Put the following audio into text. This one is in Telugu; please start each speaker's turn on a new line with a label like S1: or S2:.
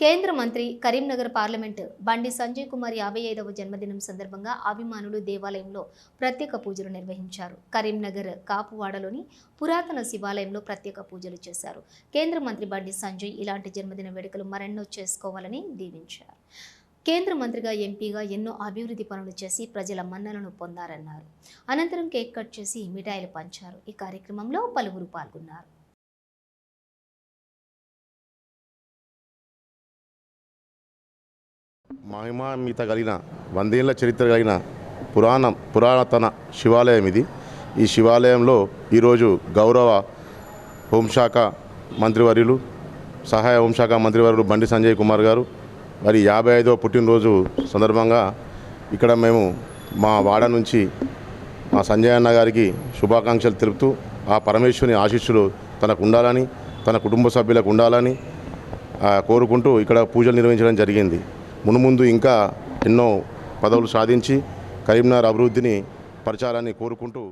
S1: కేంద్ర మంత్రి కరీంనగర్ పార్లమెంట్ బండి సంజయ్ కుమార్ యాభై ఐదవ జన్మదినం సందర్భంగా అభిమానులు దేవాలయంలో ప్రత్యేక పూజలు నిర్వహించారు. కరీంనగర్ కాపువాడలోని పురాతన శివాలయంలో ప్రత్యేక పూజలు చేశారు. కేంద్ర మంత్రి బండి సంజయ్ ఇలాంటి జన్మదిన వేడుకలు మరెన్నో చేసుకోవాలని దీవించారు. కేంద్ర మంత్రిగా ఎంపీగా ఎన్నో అభివృద్ధి పనులు చేసి ప్రజల మన్నలను పొందారన్నారు. అనంతరం కేక్ కట్ చేసి మిఠాయిలు పంచారు. ఈ కార్యక్రమంలో పలువురు పాల్గొన్నారు.
S2: మహిమాన్విత కలిగిన వందేళ్ళ చరిత్ర కలిగిన పురాణ పురాతన శివాలయం ఇది. ఈ శివాలయంలో ఈరోజు గౌరవ హోంశాఖ మంత్రివర్యులు సహాయ హోంశాఖ మంత్రివర్యులు బండి సంజయ్ కుమార్ గారు. మరి యాభై ఐదవ పుట్టినరోజు సందర్భంగా ఇక్కడ మేము మా వాడ నుంచి మా సంజయ్ అన్న గారికి శుభాకాంక్షలు తెలుపుతూ ఆ పరమేశ్వరుని ఆశీస్సులు తనకు ఉండాలని తన కుటుంబ సభ్యులకు ఉండాలని కోరుకుంటూ ఇక్కడ పూజలు నిర్వహించడం జరిగింది. మునుముందు ఇంకా ఎన్నో పదవులు సాధించి కరీంనగర్ అభివృద్ధిని పరచాలని కోరుకుంటూ